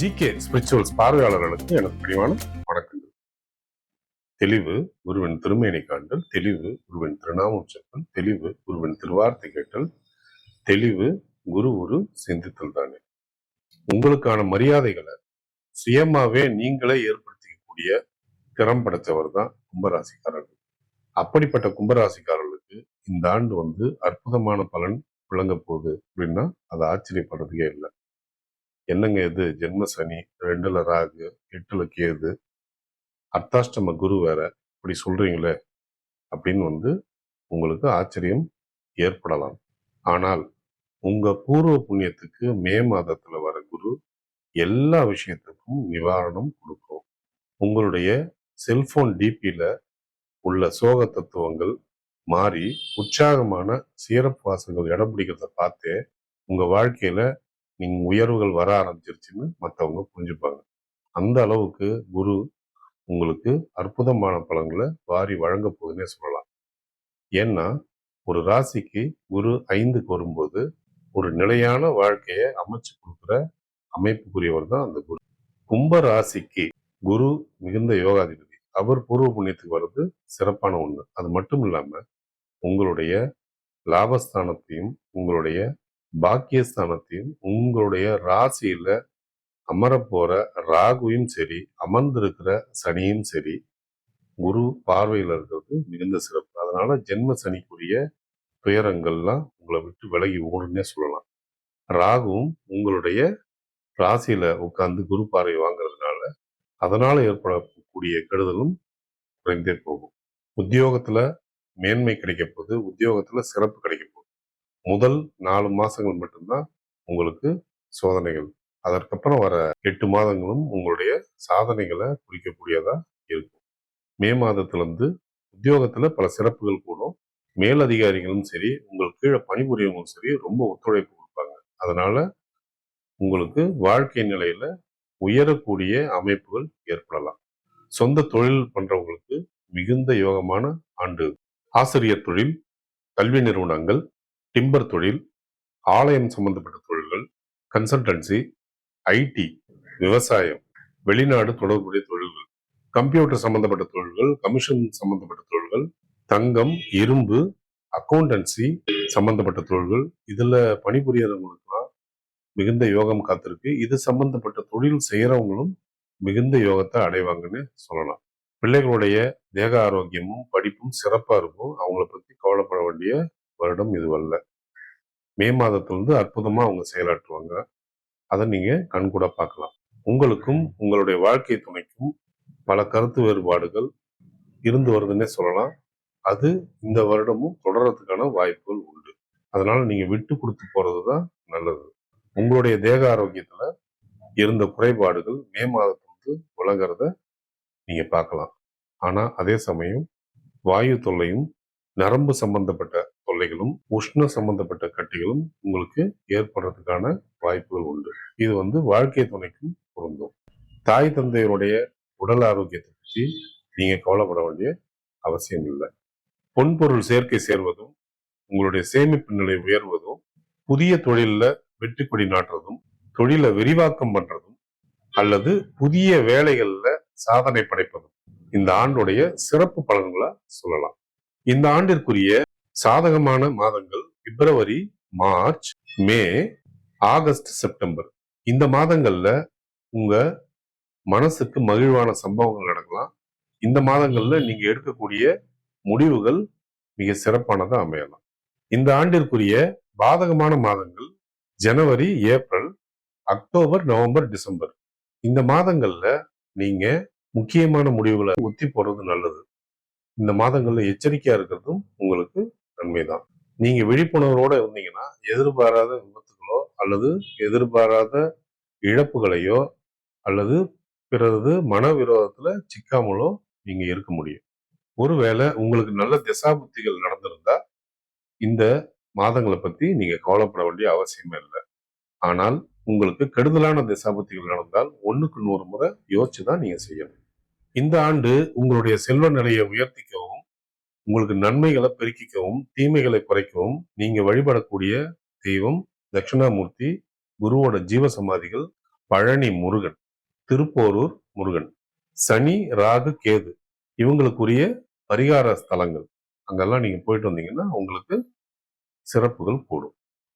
G K spirituals பார்வையாளர்களுக்கு எனக்கு பணிவான வணக்கங்கள். தெளிவு குருவின் திருமேனி காண்டல் தெளிவு குருவின் திருநாமம் செப்பல் தெளிவு குருவின் திருவார்த்தை கேட்டல் தெளிவு குரு ஒரு சிந்தித்தல் தானே. உங்களுக்கான மரியாதைகளை சுயமாவே நீங்களே ஏற்படுத்திக்கக்கூடிய திறம் படைச்சவர் தான் கும்பராசிக்காரர்கள். அப்படிப்பட்ட கும்பராசிக்காரர்களுக்கு இந்த ஆண்டு வந்து அற்புதமான பலன் விளங்க போகுது அப்படின்னா அது ஆச்சரியப்படுறதுக்கே இல்லை. என்னங்க இது? ஜென்ம சனி ரெண்டுல ராகு எட்டுல கேது. அர்த்தாஷ்டம குரு வேற. இப்படி சொல்றீங்களே? அப்படின்னு வந்து உங்களுக்கு ஆச்சரியம் ஏற்படலாம். ஆனால் உங்க பூர்வ புண்ணியத்துக்கு மே மாதத்துல வர குரு எல்லா விஷயத்துக்கும் நிவாரணம் கொடுக்கும். உங்களுடைய செல்போன் டிபியில உள்ள சோக தத்துவங்கள் மாறி உற்சாகமான சீரப்பு வாசங்கள் இடம் பிடிக்கிறத பார்த்தே உங்க வாழ்க்கையில நீங்க உயர்வுகள் வர ஆரம்பிச்சிருச்சுன்னு மற்றவங்க புரிஞ்சுப்பாங்க. அந்த அளவுக்கு குரு உங்களுக்கு அற்புதமான பலன்களை வாரி வழங்க போகுதுன்னே சொல்லலாம். ஏன்னா ஒரு ராசிக்கு குரு ஐந்துக்கு வரும்போது ஒரு நிலையான வாழ்க்கையை அமைச்சு கொடுக்குற அமைப்புக்குரியவர் தான் அந்த குரு. கும்ப ராசிக்கு குரு மிகுந்த யோகாதிபதி. அவர் பூர்வ புண்ணியத்துக்கு வர்றது சிறப்பான ஒன்று அது மட்டும் இல்லாமல் உங்களுடைய லாபஸ்தானத்தையும் உங்களுடைய பாக்கியஸ்தானத்தையும் உங்களுடைய ராசியில அமரப்போற ராகுவையும் சரி அமர்ந்திருக்கிற சனியும் சரி குரு பார்வையில் இருக்கிறது மிகுந்த சிறப்பு. அதனால ஜென்ம சனிக்குரிய துயரங்கள்லாம் உங்களை விட்டு விலகி ஓடுன்னே சொல்லலாம். ராகுவும் உங்களுடைய ராசியில உட்கார்ந்து குரு பார்வை வாங்குறதுனால அதனால ஏற்படக்கூடிய கெடுதலும் குறைந்தே போகும். உத்தியோகத்துல மேன்மை கிடைக்க போகுது. உத்தியோகத்துல சிறப்பு கிடைக்க முதல் நாலு மாதங்கள் மட்டும்தான் உங்களுக்கு சோதனைகள். அதற்கப்புறம் வர எட்டு மாதங்களும் உங்களுடைய சாதனைகளை குறிக்கக்கூடியதாக இருக்கும். மே மாதத்திலிருந்து உத்தியோகத்தில் பல சிறப்புகள் கூடும். மேலதிகாரிகளும் சரி உங்களுக்கு கீழே பணிபுரியவங்களும் சரி ரொம்ப ஒத்துழைப்பு கொடுப்பாங்க. அதனால உங்களுக்கு வாழ்க்கை நிலையில உயரக்கூடிய அமைப்புகள் ஏற்படலாம். சொந்த தொழில் பண்றவங்களுக்கு மிகுந்த யோகமான ஆண்டு. ஆசிரியர் தொழில் கல்வி நிறுவனங்கள் டிம்பர் தொழில் ஆலயம் சம்பந்தப்பட்ட தொழில்கள் கன்சல்டன்சி ஐடி விவசாயம் வெளிநாடு தொடர்புடைய தொழில்கள் கம்ப்யூட்டர் சம்பந்தப்பட்ட தொழில்கள் கமிஷன் சம்பந்தப்பட்ட தொழில்கள் தங்கம் இரும்பு அக்கௌண்டன்சி சம்பந்தப்பட்ட தொழில்கள். இதுல பணிபுரியறவங்களுக்குலாம் மிகுந்த யோகம் காத்திருக்கு. இது சம்பந்தப்பட்ட தொழில் செய்யறவங்களும் மிகுந்த யோகத்தை அடைவாங்கன்னு சொல்லலாம். பிள்ளைகளுடைய தேக ஆரோக்கியமும் படிப்பும் சிறப்பா இருக்கும். அவங்கள பத்தி கவலைப்பட வேண்டிய வருடம் இதுவல்ல மே மாதத்திலிருந்து அற்புதமா அவங்க செயலாற்றுவாங்க. அதை நீங்கள் கண்கூட பார்க்கலாம். உங்களுக்கும் உங்களுடைய வாழ்க்கை துணைக்கும் பல கருத்து வேறுபாடுகள் இருந்து வருதுன்னே சொல்லலாம். அது இந்த வருடமும் தொடர்றதுக்கான வாய்ப்புகள் உண்டு. அதனால நீங்கள் விட்டு கொடுத்து போகிறது தான் நல்லது. உங்களுடைய தேக ஆரோக்கியத்தில் இருந்த குறைபாடுகள் மே மாதத்திலிருந்து விளங்குறத நீங்கள் பார்க்கலாம். ஆனால் அதே சமயம் வாயு தொல்லையும் நரம்பு சம்பந்தப்பட்ட தொல்லைகளும் உஷ்ண சம்பந்தப்பட்ட கட்டிகளும் உங்களுக்கு ஏற்படுறதுக்கான வாய்ப்புகள் உண்டு. இது வந்து வாழ்க்கை துணைக்கும் பொருந்தும். தாய் தந்தையருடைய உடல் ஆரோக்கியத்தை பற்றி நீங்க கவலைப்பட வேண்டிய அவசியம் இல்லை. பொன்பொருள் சேர்க்கை சேர்வதும் உங்களுடைய சேமிப்பு நிலை உயர்வதும் புதிய தொழில்ல வெற்றி கொடி நாட்டுறதும் தொழிலை விரிவாக்கம் பண்றதும் அல்லது புதிய வேலைகள்ல சாதனை படைப்பதும் இந்த ஆண்டுடைய சிறப்பு பலன்களை சொல்லலாம். இந்த ஆண்டிற்குரிய சாதகமான மாதங்கள் பிப்ரவரி மார்ச் மே ஆகஸ்ட் செப்டம்பர். இந்த மாதங்கள்ல உங்க மனசுக்கு மகிழ்வான சம்பவங்கள் நடக்கலாம். இந்த மாதங்கள்ல நீங்க எடுக்கக்கூடிய முடிவுகள் மிக சிறப்பானதா அமையலாம். இந்த ஆண்டிற்குரிய பாதகமான மாதங்கள் ஜனவரி ஏப்ரல் அக்டோபர் நவம்பர் டிசம்பர். இந்த மாதங்கள்ல நீங்க முக்கியமான முடிவுகளை ஒத்தி போடுறது நல்லது. இந்த மாதங்கள்ல எச்சரிக்கையா இருக்கிறதும் உங்க உண்மைதான். நீங்க விழிப்புணர்வோட இருந்தீங்கன்னா எதிர்பாராத விபத்துகளோ அல்லது எதிர்பாராத இழப்புகளையோ அல்லது பிறகு மன விரோதத்துல சிக்காமலோ நீங்க இருக்க முடியும். ஒருவேளை உங்களுக்கு நல்ல திசாபுத்திகள் நடந்திருந்தா இந்த மாதங்களை பத்தி நீங்க கவலைப்பட வேண்டிய அவசியமே இல்லை. ஆனால் உங்களுக்கு கெடுதலான திசாபுத்திகள் நடந்தால் ஒண்ணுக்கு நூறு முறை யோசிச்சு தான் நீங்க செய்யணும். இந்த ஆண்டு உங்களுடைய செல்வ நிலையை உயர்த்திக்கவும் உங்களுக்கு நன்மைகளை பெருக்கிக்கவும் தீமைகளை குறைக்கவும் நீங்க வழிபடக்கூடிய தெய்வம் தட்சிணாமூர்த்தி குருவோட ஜீவ சமாதிகள் பழனி முருகன் திருப்போரூர் முருகன் சனி ராகு கேது இவங்களுக்குரிய பரிகார ஸ்தலங்கள். அங்கெல்லாம் நீங்க போயிட்டு வந்தீங்கன்னா உங்களுக்கு சிறப்புகள் கூடும்.